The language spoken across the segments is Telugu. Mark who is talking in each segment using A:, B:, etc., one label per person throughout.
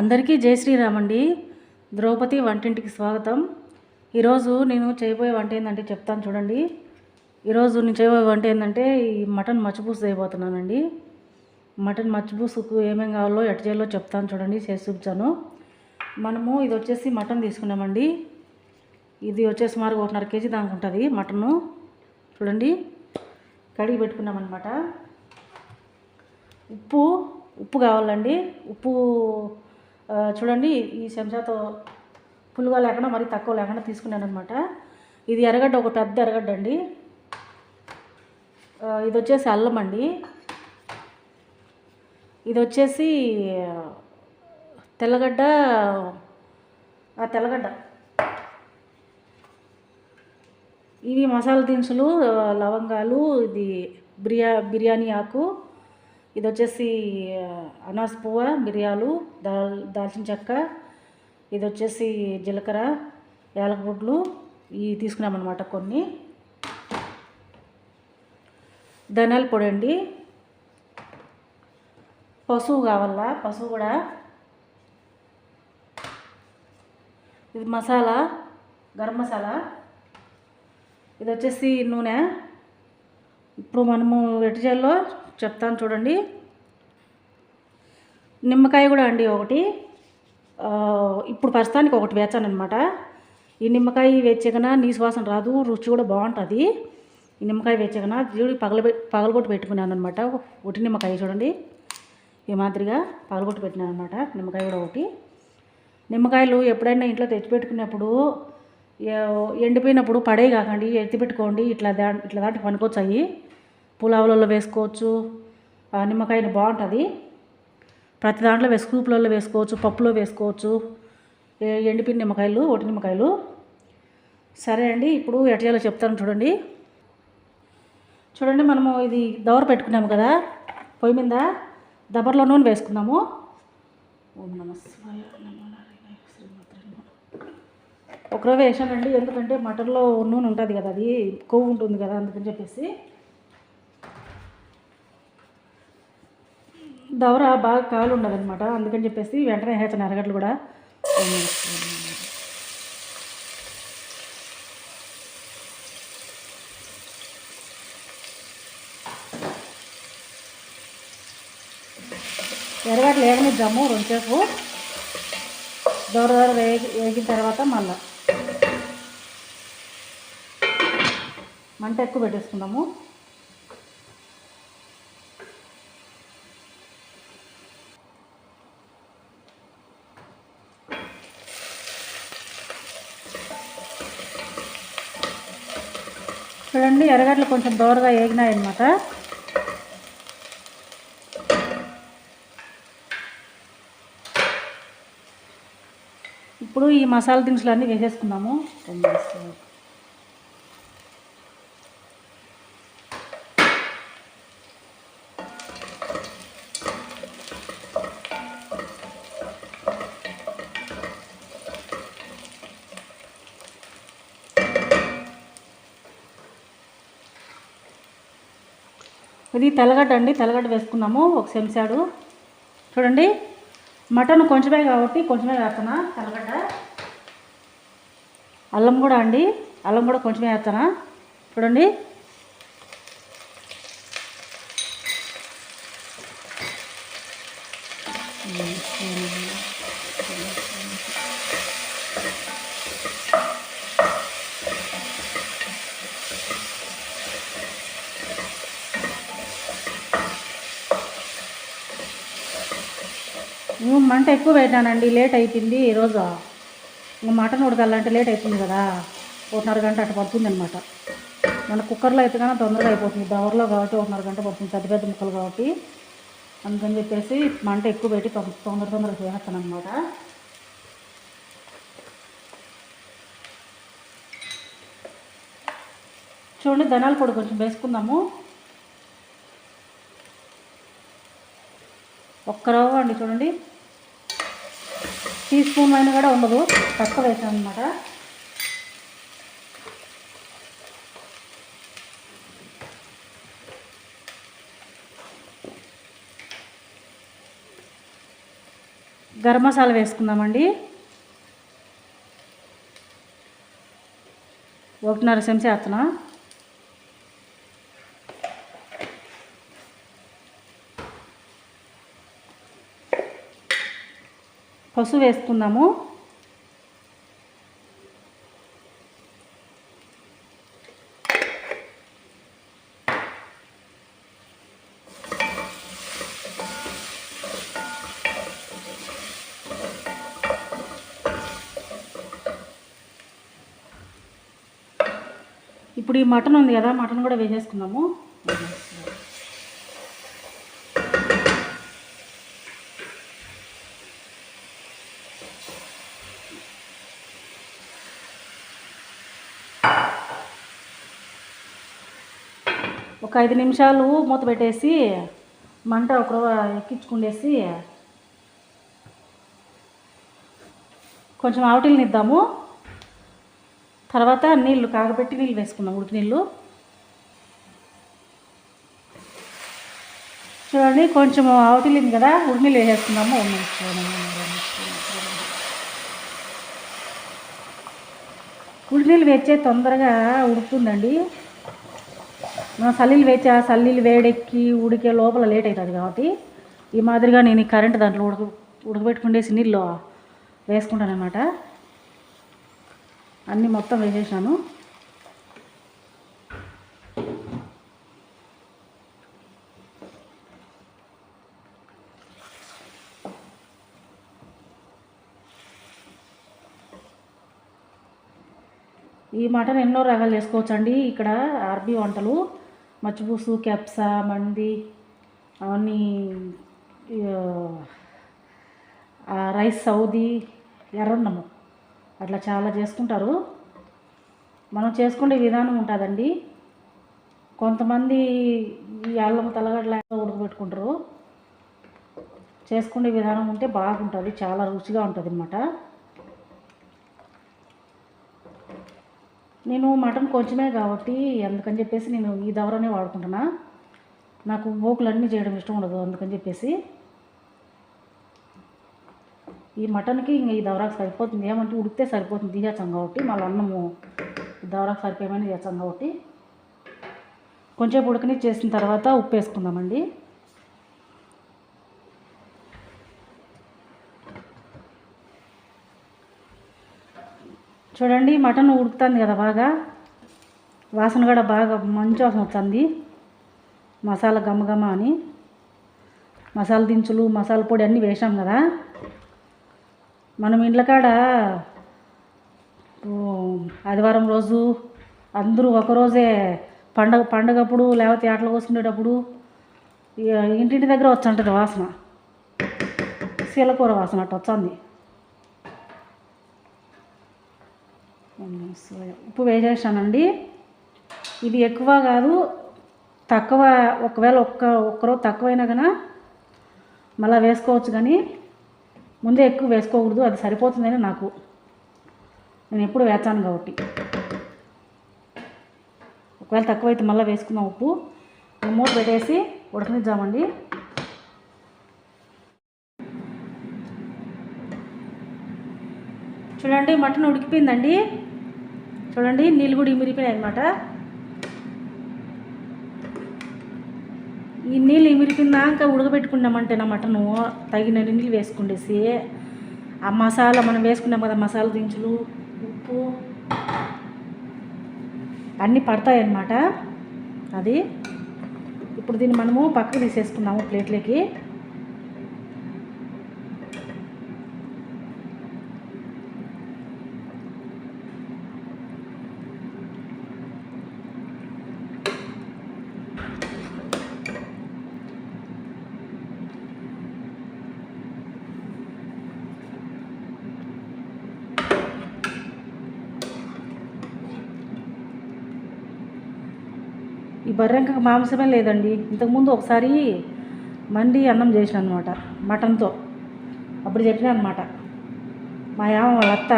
A: అందరికీ జై శ్రీరామ్ అండి ద్రౌపది వంటింటికి స్వాగతం. ఈరోజు నేను చేయబోయే వంట ఏంటంటే చెప్తాను చూడండి. ఈరోజు నేను చేయబోయే వంట ఏంటంటే ఈ మటన్ మచ్చిపూస చేయబోతున్నానండి. మటన్ మచ్చిపూసుకు ఏమేమి కావాలో ఎట్ చేయాలో చెప్తాను చూడండి చేసి చూపించాను. మనము ఇది వచ్చేసి మటన్ తీసుకున్నామండి. ఇది వచ్చేసి సుమారు ఒకటిన్నర కేజీ దానికి ఉంటుంది మటను. చూడండి కడిగి పెట్టుకున్నామన్నమాట. ఉప్పు ఉప్పు కావాలండి. ఉప్పు చూడండి ఈ చెంచాతో పులుగా లేకుండా మరి తక్కువ లేకుండా తీసుకున్నాను అనమాట ఇది ఎరగడ్డ ఒక పెద్ద ఎరగడ్డ అండి. ఇది వచ్చేసి అల్లం అండి. ఇది వచ్చేసి తెల్లగడ్డ ఆ, తెల్లగడ్డ. ఇవి మసాలా దినుసులు లవంగాలు ఇది బిర్యా బిర్యానీ ఆకు ఇది వచ్చేసి అనాస్ అనాస పువ్వ మిరియాలు దాల్ దాల్చిన చెక్క ఇది వచ్చేసి జీలకర్ర యాలకుగుడ్లు ఇవి తీసుకున్నామన్నమాట కొన్ని. ధనియాల పొడి అండి. పసుపు కావాలా? పసుపు కూడా. ఇది మసాలా గరం మసాలా. ఇది వచ్చేసి నూనె. ఇప్పుడు మనము ఎటు చేయాలో చెప్తాను చూడండి. నిమ్మకాయ కూడా అండి ఒకటి. ఇప్పుడు ప్రస్తుతానికి ఒకటి వేచాను అనమాట ఈ నిమ్మకాయ వేచగన నీ వాసన రాదు రుచి కూడా బాగుంటుంది. ఈ నిమ్మకాయ వేచగన జీడి పగల పగలగొట్టు పెట్టుకున్నాను అనమాట ఒకటి నిమ్మకాయ చూడండి. ఈ మాదిరిగా పగలగొట్టు పెట్టినాను అనమాట నిమ్మకాయ కూడా ఒకటి. నిమ్మకాయలు ఎప్పుడైనా ఇంట్లో తెచ్చిపెట్టుకున్నప్పుడు ఏ- ఎండిపోయినప్పుడు పడే కాకండి ఎత్తిపెట్టుకోండి ఇట్లా దా ఇట్లా దాంట్లో పనికొచ్చాయి. పులావులలో వేసుకోవచ్చు. ఆ నిమ్మకాయని బాగుంటుంది. ప్రతి దాంట్లో వేసు కూపులలో వేసుకోవచ్చు పప్పులో వేసుకోవచ్చు ఎండిపిండి ఎండిపోయిన నిమ్మకాయలు ఒట్టి నిమ్మకాయలు. సరే అండి ఇప్పుడు ఎట్లా చేయాలో చెప్తాను చూడండి. చూడండి మనము ఇది దవర పెట్టుకున్నాము కదా పొయ్యి మీద దబర్లో నూనె వేసుకున్నాము ఓం నమ శివాయ వేసానండి ఎందుకంటే మటన్లో నూనె ఉంటుంది కదా అది కొవ్వు ఉంటుంది కదా అందుకని చెప్పేసి. దవర బాగా కాలు ఉండదనమాట అందుకని చెప్పేసి వెంటనే వేసాను అరగట్లు కూడా ఎరగట్లు వేగనిద్దాము రెండుసేపు. దూర దూర వేగి వేగిన తర్వాత మళ్ళా మంట ఎక్కువ పెట్టేసుకుందాము చూడండి ఎర్రగడ్డలు కొంచెం దూరగా వేగినాయి ఇప్పుడు ఈ మసాలా దినుసులు అన్నీ ఇది తెల్లగడ్డ అండి తెల్లగడ్డ వేసుకున్నాము ఒక చెంచాడు. చూడండి మటన్ కొంచెమే కాబట్టి కొంచెమే వేస్తానా తెల్లగడ్డ. అల్లం కూడా అండి అల్లం కూడా కొంచెమే వేస్తానా చూడండి మంట ఎక్కువ పెట్టానండి లేట్ అయిపోయింది ఈరోజు ఇంకా మటన్ ఉడకాలంటే లేట్ అయిపోయింది కదా. ఒకటిన్నర గంట అటు పడుతుంది అనమాట మన కుక్కర్లో అయితే కానీ తొందరగా అయిపోతుంది. దవర్లో కాబట్టి ఒకటిన్నర గంట పడుతుంది. పెద్ద పెద్ద ముక్కలు కాబట్టి. అందుకని చెప్పేసి మంట ఎక్కువ పెట్టి తొందర తొందర తొందరగా చేస్తాను అనమాట చూడండి ధనాల పొడి కొంచెం వేసుకుందాము. ఒక్క రవ్వ అండి చూడండి. టీ స్పూన్ అయినా కూడా ఉండదు. తక్కువ వేసాను అనమాట గరం మసాలా వేసుకుందామండి. ఒకటిన్నర చెంచా వేస్తున్నా పసుపు వేసుకుందాము. ఇప్పుడు ఈ మటన్ ఉంది కదా మటన్ కూడా వేసేసుకుందాము. ఒక ఐదు నిమిషాలు మూత పెట్టేసి మంట ఒక ఎక్కించుకుండేసి కొంచెం ఆవటిల్ని ఇద్దాము తర్వాత నీళ్ళు కాగబెట్టి నీళ్ళు వేసుకుందాం ఉడికి నీళ్ళు. చూడండి కొంచెం ఆవటిల్లింది కదా ఉడి నీళ్ళు వేసేసుకుందాము. ఉడి నీళ్ళు వేచే తొందరగా ఉడుకుతుందండి. సల్లీలు వేచా సల్లీలు వేడెక్కి ఉడికే లోపల లేట్ అవుతుంది కాబట్టి ఈ మాదిరిగా నేను ఈ కరెంట్ దాంట్లో ఉడక ఉడకబెట్టుకుండేసి నీళ్ళు వేసుకుంటాను అన్నీ మొత్తం వేసేసాను ఈ మటన్ ఎన్నో రకాలు చేసుకోవచ్చండి ఇక్కడ అరబీ వంటలు మచ్చిపూసు కెప్సా మంది అవన్నీ రైస్ సౌదీ ఎర్రన్నము. అట్లా చాలా చేసుకుంటారు. మనం చేసుకునే విధానం ఉంటుందండి. కొంతమంది అల్లం తలగడ్డ ఉడకబెట్టుకుంటారు చేసుకునే విధానం ఉంటే బాగుంటుంది చాలా రుచిగా ఉంటుంది అన్నమాట నేను మటన్ కొంచెమే కాబట్టి అందుకని చెప్పేసి నేను ఈ దవరనే వాడుకుంటున్నా. నాకు పోకులు అన్నీ చేయడం ఇష్టం ఉండదు అందుకని చెప్పేసి. ఈ మటన్కి ఇంక ఈ దవరాకు సరిపోతుంది. ఏమంటే ఉడికితే సరిపోతుంది తీసేస్తాం కాబట్టి. మళ్ళీ అన్నము ఈ దవరాకు సరిపోయమని చేస్తాం కాబట్టి. కొంచెం ఉడకని చేసిన తర్వాత ఉప్పు వేసుకుందామండి. చూడండి మటన్ ఉడుకుతుంది కదా బాగా. వాసన కూడా బాగా మంచి వాసన వస్తుంది. మసాలా గమగమ అని. మసాలా దించులు మసాలా పొడి అన్నీ వేసాం కదా. మనం ఇండ్ల కాడ ఆదివారం రోజు అందరూ ఒకరోజే పండగ పండగప్పుడు లేకపోతే ఆటలు కోసుకునేటప్పుడు ఇక ఇంటింటి దగ్గర వచ్చి వాసన. శీలకూర వాసన అట్ట సోయా ఉప్పు వేసేసానండి. ఇది ఎక్కువ కాదు తక్కువ ఒకవేళ ఒక్క ఒక్కరోజు తక్కువైనా కన్నా మళ్ళీ వేసుకోవచ్చు కానీ ముందే ఎక్కువ వేసుకోకూడదు అది సరిపోతుందని నాకు. నేను ఎప్పుడు వేస్తాను కాబట్టి. ఒకవేళ తక్కువైతే మళ్ళీ వేసుకుందాం ఉప్పు. ఈ మూత పెట్టేసి ఉడకనిద్దామండి. చూడండి మటన్ ఉడికిపోయిందండి. చూడండి నీళ్ళు కూడా ఇమిరిపోయినాయి అనమాట ఈ నీళ్ళు ఇమిరిపోయినాక ఉడకబెట్టుకున్నామంటే నా మటను తగిన నీళ్ళు వేసుకుండేసి ఆ మసాలా మనం వేసుకున్నాం కదా మసాలా దినుసులు ఉప్పు అన్నీ పడతాయి అన్నమాట. అది ఇప్పుడు దీన్ని మనము పక్కకు తీసేసుకున్నాము ప్లేట్లోకి ఈ బర్రెంక మాంసమే లేదండి. ఇంతకుముందు ఒకసారి మండి అన్నం చేసిన అనమాట మటన్తో. అప్పుడు చెప్పిన అనమాట మా యామ వాళ్ళ అత్త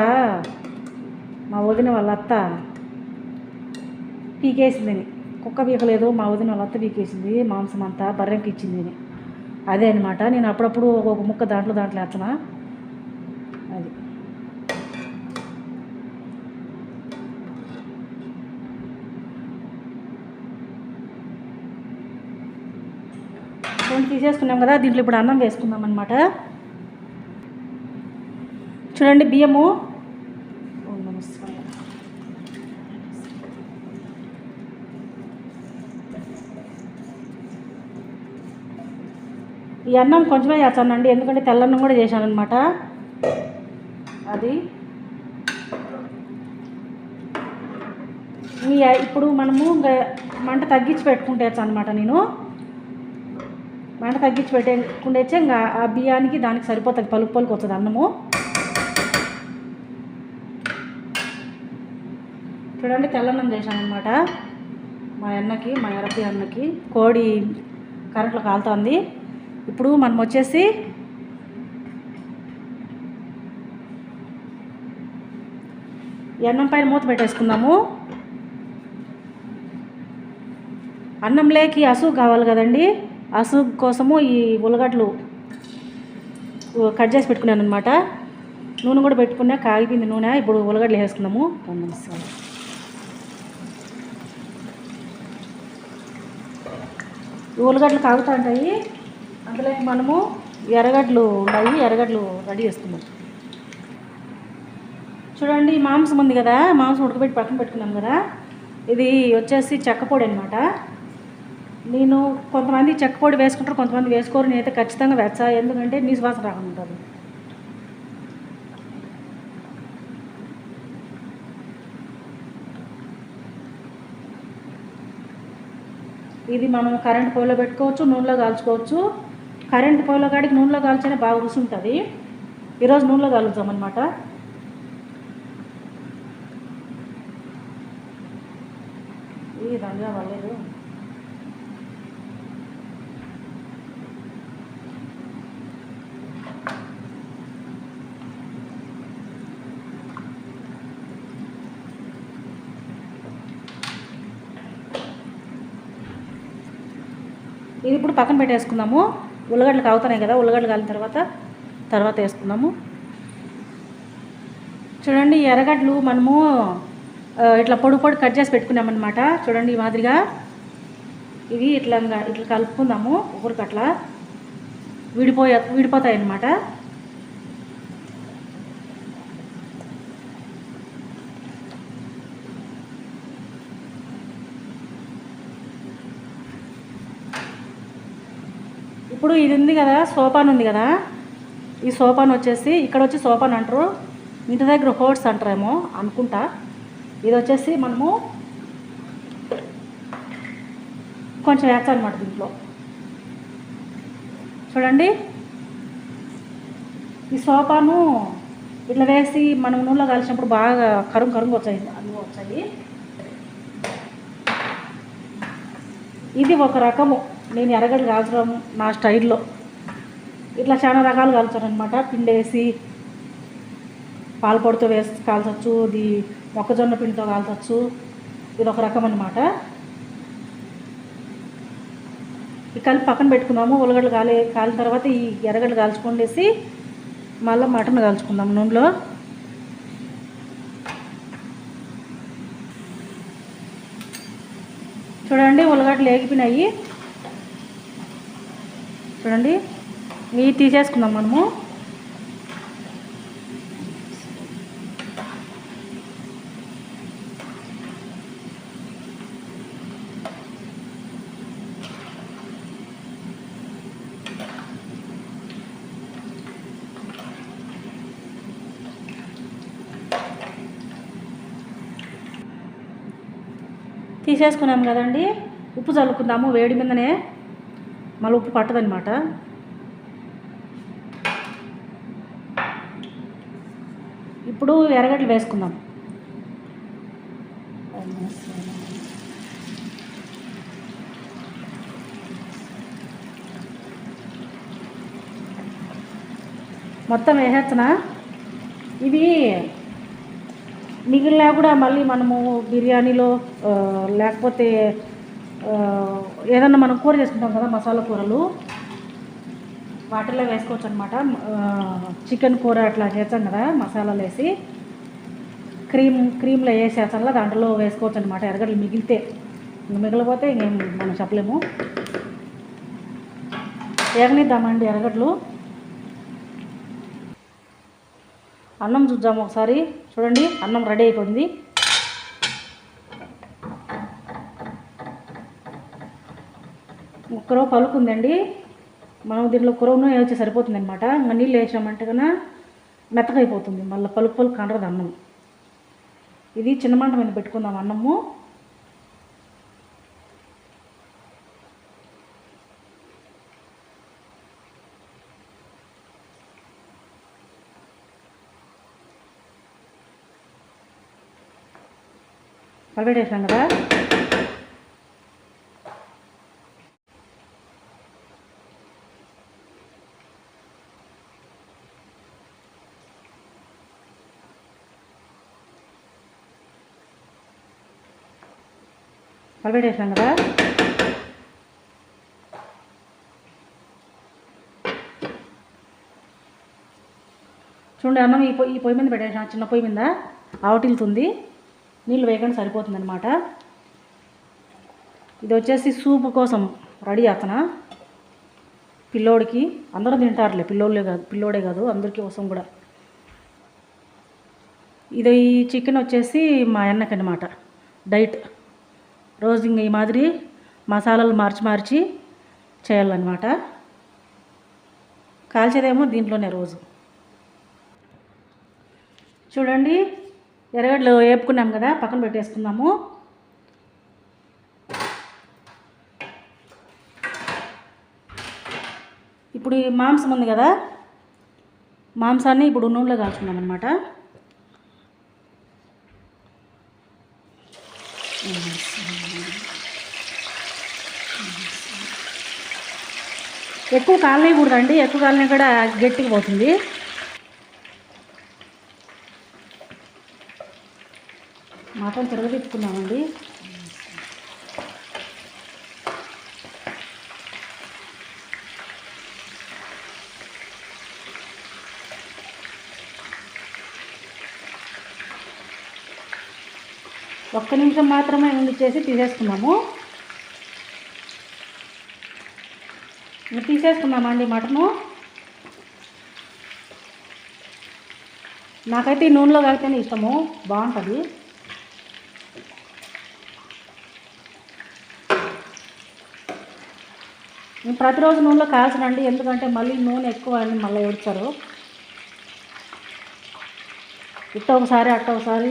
A: మా వదిన వాళ్ళ అత్త పీకేసిందని కుక్క పీకలేదు మా వదిన వాళ్ళ అత్త పీకేసింది మాంసం అంతా బర్రెంకి ఇచ్చింది అని. అదే అనమాట నేను అప్పుడప్పుడు ఒక ముక్క దాంట్లో దాంట్లో వేస్తున్నా చూడండి తీసేసుకున్నాం కదా దీంట్లో ఇప్పుడు అన్నం వేసుకుందాం అనమాట చూడండి బియ్యము. ఈ అన్నం కొంచెమే చేస్తానండి ఎందుకంటే తెల్లన్నం కూడా చేశాను అనమాట అది ఇప్పుడు మనము ఇంకా మంట తగ్గించి పెట్టుకుంటే అనమాట నేను. మంట తగ్గించి పెట్టుకుంటే ఇంకా ఆ బియ్యానికి దానికి సరిపోతుంది. పలుకు పలుకు వస్తుంది అన్నము. చూడండి తెల్లన్నం చేశానమాట మా అన్నకి మా ఎరపి అన్నకి కోడి కరెంట్లో కాలుతోంది. ఇప్పుడు మనం వచ్చేసి అన్నం పైన మూత పెట్టేసుకుందాము. అన్నంలోకి అసుగు కావాలి కదండి. అసుగు కోసము ఈ ఉల్లగడ్డలు కట్ చేసి పెట్టుకున్నాను అనమాట నూనె కూడా పెట్టుకున్నా కాగిపోయింది నూనె. ఇప్పుడు ఉల్లగడ్డలు వేసుకున్నాము నమస్కారం ఈ ఉల్లగడ్డలు కాగుతూ ఉంటాయి. అందులో మనము ఎర్రగడ్డలు ఉన్నాయి ఎర్రగడ్డలు రెడీ చేసుకున్నాం చూడండి మాంసం ఉంది కదా. మాంసం ఉడకబెట్టి పక్కన పెట్టుకున్నాం కదా. ఇది వచ్చేసి చెక్కపొడి అనమాట నేను కొంతమంది చెక్కపొడి వేసుకుంటారు కొంతమంది వేసుకోరు. నేనైతే ఖచ్చితంగా వెచ్చా ఎందుకంటే నిశ్వాస వాసన రాకుండా ఉంటుంది ఇది మనం కరెంట్ పొయ్యిలో పెట్టుకోవచ్చు నూనెలో కాల్చుకోవచ్చు. కరెంట్ పొయ్యిలో కాడికి నూనెలో కాల్చనే బాగా రుచి ఉంటుంది ఈరోజు నూనెలో కాలుద్దామన్నమాట అనమాట ఈ రంగా వాళ్ళేదు ఇది ఇప్పుడు పక్కన పెట్టేసుకుందాము. ఉల్లగడ్డలు కాగుతున్నాయి కదా ఉల్లగడ్డలు కాలిన తర్వాత తర్వాత వేసుకుందాము. చూడండి ఎర్రగడ్డలు మనము ఇట్లా పొడి పొడి కట్ చేసి పెట్టుకున్నామన్నమాట. చూడండి ఈ మాదిరిగా. ఇవి ఇట్లా ఇట్లా కలుపుకుందాము ఒకరికి అట్లా విడిపోయే విడిపోతాయి అన్నమాట ఇప్పుడు ఇది ఉంది కదా సోపాన్ ఉంది కదా. ఈ సోపాన్ వచ్చేసి ఇక్కడ వచ్చి సోపాన్ అంటారు ఇంటి దగ్గర హోట్స్ అంటారేమో అనుకుంటా. ఇది వచ్చేసి మనము కొంచెం వేస్తానమాట దీంట్లో. చూడండి. ఈ సోపాను ఇట్లా వేసి మనం నూనెలో కలిసినప్పుడు బాగా కరుంగు కరుంగు వచ్చాయి అన్నీ వచ్చాయి. ఇది ఒక రకము. నేను ఎరగడి కాల్చడం నా స్టైల్లో. ఇట్లా చాలా రకాలు కాల్చాను పిండేసి పిండి వేసి పాలపొడితో వేసి కాల్చచ్చు ఇది మొక్కజొన్న పిండితో కాల్చవచ్చు ఇది ఒక రకం అనమాట ఈ కలిపి పక్కన పెట్టుకుందాము ఉల్లగడ్డలు కాలి కాలిన తర్వాత ఈ ఎర్రగడ్డలు కాల్చుకొండేసి మళ్ళీ మటన్ కాల్చుకుందాం నూనెలో. చూడండి ఉల్లగడ్డలు ఏగిపోయినాయి. చూడండి. ఇవి తీసేసుకుందాం మనము. తీసేసుకున్నాం కదండి. ఉప్పు చల్లుకుందాము వేడి మీదనే. మళ్ళీ ఉప్పు పట్టదనమాట ఇప్పుడు ఎర్రగడ్డలు వేసుకుందాం. మొత్తం వేసేస్తున్నా. ఇవి మిగిలినా కూడా మళ్ళీ మనము బిర్యానీలో లేకపోతే ఏదన్నా మనం కూర చేసుకుంటాం కదా మసాలా కూరలు. వాటిలో వేసుకోవచ్చు అనమాట చికెన్ కూర అట్లా చేస్తాం కదా మసాలాలు వేసి. క్రీమ్ క్రీమ్లో వేసేసల్లా దాంట్లో వేసుకోవచ్చు అనమాట ఎరగడ్డలు మిగిలితే. మిగిలిపోతే ఇంకేం మనం చెప్పలేము. ఎగనిద్దామండి ఎరగడ్లు అన్నం చూద్దాము ఒకసారి. చూడండి అన్నం రెడీ అయిపోయింది. కురవ పలుకుందండి. మనం దీంట్లో కురవను వచ్చి సరిపోతుంది అనమాట ఇంకా నీళ్ళు వేసామంటే కన్నా మెత్తగా అయిపోతుంది మళ్ళీ పలుకు పలుకు కండరదు అన్నం. ఇది చిన్న మంట మీద పెట్టుకుందాం అన్నము. కలిపెట్టేసాం కదా? కలిపెట్టేసాం కదా? చూడండి అన్నం ఈ పొయ్యి ఈ పొయ్యి మీద పెట్టేసాం చిన్న పొయ్యి మీద ఆవటిల్తుంది నీళ్ళు వేయకుండా సరిపోతుంది అనమాట ఇది వచ్చేసి సూప్ కోసం రెడీ చేస్తున్నా. పిల్లోడికి అందరూ తింటారులే పిల్లోళ్ళే కాదు పిల్లోడే కాదు అందరికీ కోసం కూడా. ఇది ఈ చికెన్ వచ్చేసి మా అన్నకి అనమాట డైట్. రోజు ఇంక ఈ మాదిరి మసాలాలు మార్చి మార్చి చేయాలన్నమాట. కాల్చేదేమో దీంట్లోనే రోజు. చూడండి ఎర్రగడ్డలు వేపుకున్నాం కదా పక్కన పెట్టేసుకుందాము. ఇప్పుడు ఈ మాంసం ఉంది కదా మాంసాన్ని ఇప్పుడు నూనెలో కాల్చుకున్నాం అనమాట ఎక్కువ కాలనేయకూడదండి ఎక్కువ కాలనీ కూడా గట్టిగా పోతుంది. మటన్ తిరగబెట్టుకున్నామండి. ఒక్క నిమిషం మాత్రమే ఉండి చేసి తీసేసుకున్నాము. తీసేసుకున్నామండి మటను? నాకైతే ఈ నూనెలో కలిపితేనే ఇష్టము. బాగుంటుంది. నేను ప్రతిరోజు నూనెలో కాల్చనండి ఎందుకంటే మళ్ళీ నూనె ఎక్కువ అని మళ్ళీ ఏడ్చారు ఇట్ట ఒకసారి అట్ట ఒకసారి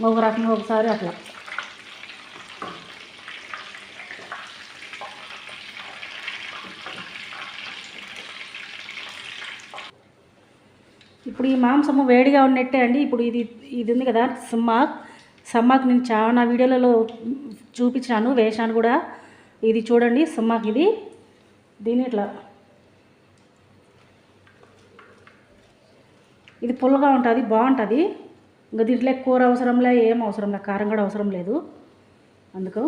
A: ఒక రకంగా ఒకసారి అట్లా. ఇప్పుడు ఈ మాంసము వేడిగా ఉన్నట్టే అండి. ఇప్పుడు ఇది ఇది ఉంది కదా సమ్మాక్. సమ్మాక్ నేను చాలా వీడియోలలో చూపించాను వేసాను కూడా. ఇది చూడండి సమ్మాక్ ఇది. దీని ఇట్లా. ఇది పుల్లగా ఉంటుంది బాగుంటుంది. ఇంకా దీంట్లో కూర అవసరంలే ఏం అవసరం లే కారం కూడా అవసరం లేదు. అందుకు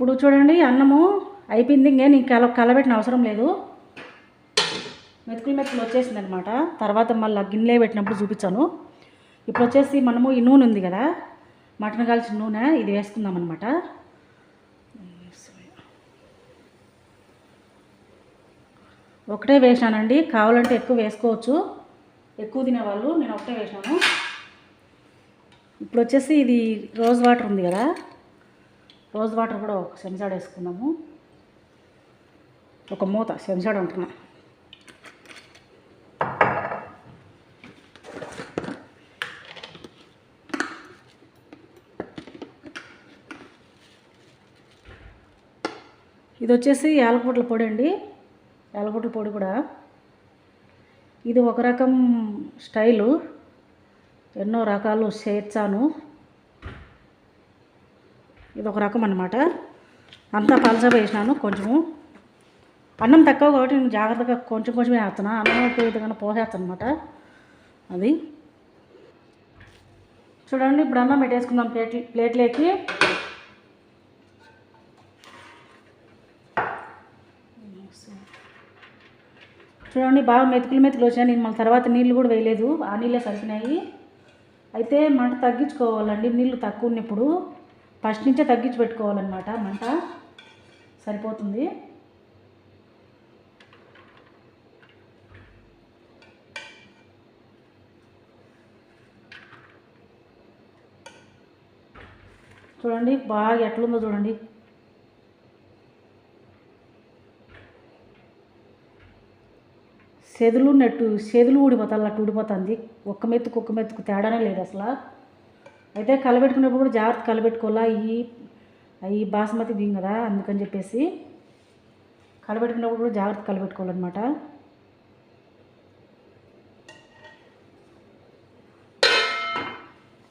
A: ఇప్పుడు చూడండి అన్నము అయిపోయింది. ఇంకే నేను కల కలబెట్టిన అవసరం లేదు. మెతుకులు మెతుకులు వచ్చేసింది అనమాట తర్వాత మళ్ళీ గిన్నెలే పెట్టినప్పుడు చూపించాను. ఇప్పుడు వచ్చేసి మనము ఈ నూనె ఉంది కదా మటన్ కాల్చిన నూనె ఇది వేసుకుందాం అనమాట ఒకటే వేసానండి కావాలంటే ఎక్కువ వేసుకోవచ్చు. ఎక్కువ తినేవాళ్ళు నేను ఒకటే వేసాను ఇప్పుడు వచ్చేసి ఇది రోజ్ వాటర్ ఉంది కదా రోజ్ వాటర్ కూడా ఒక చెంచాడు వేసుకున్నాము. ఒక మూత చెంచాడు అంటున్నా. ఇది వచ్చేసి యాలకుట్ల పొడి అండి. యాలకుట్ల పొడి కూడా. ఇది ఒక రకం స్టైలు. ఎన్నో రకాలు చేర్చాను. ఇది ఒక రకం అనమాట అంతా పలసా వేసినాను కొంచెము. అన్నం తక్కువ కాబట్టి నేను జాగ్రత్తగా కొంచెం కొంచెం వేస్తున్నా. అన్నం ఎక్కువ పోసేస్తాను అనమాట అది. చూడండి ఇప్పుడు అన్నం పెట్టేసుకుందాం ప్లేట్ ప్లేట్లోకి. చూడండి బాగా మెతుకులు మెతుకులు వచ్చాయి నేను మళ్ళీ తర్వాత నీళ్ళు కూడా వేయలేదు. ఆ నీళ్ళే సరిపోయినాయి. అయితే మంట తగ్గించుకోవాలండి. నీళ్ళు తక్కువ ఉన్నప్పుడు. ఫస్ట్ నుంచే తగ్గించి పెట్టుకోవాలన్నమాట మంట. సరిపోతుంది. చూడండి బాగా ఎట్లుందో చూడండి. సెదులు నెట్టు సెదులు ఊడిపోతాయి అట్లా ఊడిపోతుంది. ఒక్క మెత్తుకు ఒక్క మెత్తుకు తేడానే లేదు అసలు. అయితే కలబెట్టుకునేప్పుడు కూడా జాగ్రత్త కలబెట్టుకోవాలా? ఈ అవి బాస్మతి బియ్యం కదా అందుకని చెప్పేసి కలబెట్టుకునేప్పుడు కూడా జాగ్రత్త కలబెట్టుకోవాలన్నమాట.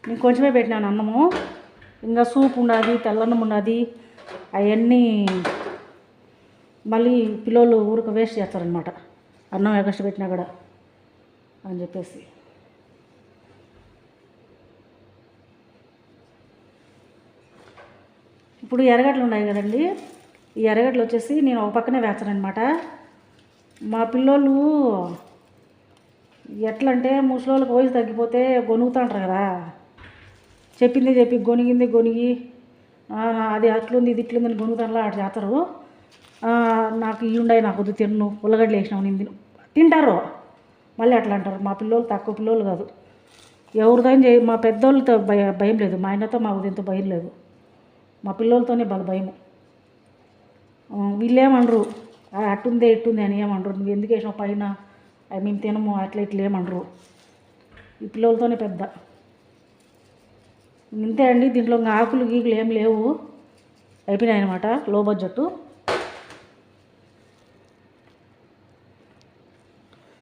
A: నేను కొంచెమే పెట్టినాను అన్నము. ఇంకా సూప్ ఉన్నది తెల్లన్నం ఉన్నది అవన్నీ మళ్ళీ పిల్లలు ఊరికి వేస్ట్ చేస్తారనమాట అన్నం ఎగస్ట్ పెట్టినా కూడా అని చెప్పేసి. ఇప్పుడు ఎర్రగడ్డలు ఉన్నాయి కదండి. ఈ ఎర్రగడ్డలు వచ్చేసి నేను ఒక పక్కనే వేస్తాను అనమాట మా పిల్లోళ్ళు ఎట్లా అంటే ముసలోళ్ళకి వయసు తగ్గిపోతే గొనుగుతుంటారు కదా. చెప్పింది చెప్పి గొనిగింది గొనిగి అది అట్లుంది ఇది ఇట్లుందని అని అటు చేస్తారు. నాకు ఇవి ఉన్నాయి నాకు వద్దు తిన్ను ఉల్లగడ్డలు వేసినావు నేను తింటారు. మళ్ళీ అట్లా అంటారు. మా పిల్లోళ్ళు తక్కువ పిల్లోళ్ళు కాదు. ఎవరిదైనా చేయ మా పెద్దోళ్ళతో భయం లేదు. మా ఆయనతో మాకు ఉదయంతో భయం లేదు. మా పిల్లలతోనే బాగా భయం వీళ్ళేమనరు "ఆ, అట్టుంది ఇట్టుంది అని ఏమనరు నువ్వు ఎందుకు వేసినావు పైన? అవి మేము తినము అట్లా ఇట్లా ఏమనరు ఈ పిల్లలతోనే పెద్ద. ఇంతే అండి దీంట్లో ఆకులు గీకులు ఏం లేవు. అయిపోయినాయి అనమాట లో బడ్జెట్